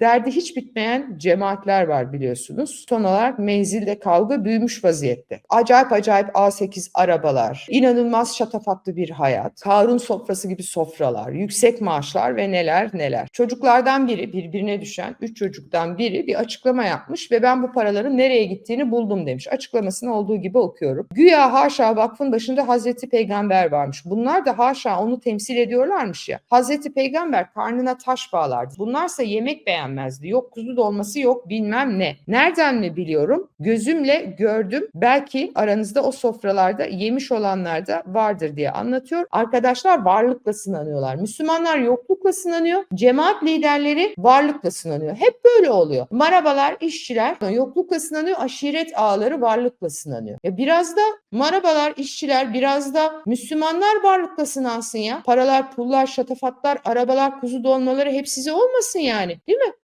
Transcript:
Derdi hiç bitmeyen cemaatler var biliyorsunuz. Son olarak menzilde kavga büyümüş vaziyette. Acayip acayip A8 arabalar, inanılmaz şatafatlı bir hayat, Karun sofrası gibi sofralar, yüksek maaşlar ve neler neler. Çocuklardan biri, birbirine düşen üç çocuktan biri bir açıklama yapmış ve ben bu paraların nereye gittiğini buldum demiş. Açıklamasını olduğu gibi okuyorum. Güya haşa vakfın başında Hazreti Peygamber varmış. Bunlar da haşa onu temsil ediyorlarmış ya. Hazreti Peygamber karnına taş bağlardı. Bunlarsa yemek beğenmezdi. Yok kuzu dolması yok bilmem ne. Nereden mi biliyorum? Gözümle gördüm. Belki aranızda o sofralarda yemiş olanlar da vardır diye anlatıyor. Arkadaşlar varlıkla sınanıyorlar. Müslümanlar yoklukla sınanıyor. Cemaat liderleri varlıkla sınanıyor. Hep böyle oluyor. Marabalar, işçiler yoklukla sınanıyor. Aşiret ağları varlıkla sınanıyor. Ya biraz da marabalar, işçiler biraz da Müslümanlar varlıkla sınansın ya. Paralar, pullar, şatafatlar, arabalar, kuzu dolmaları hep size olmasın yani. Değil mi?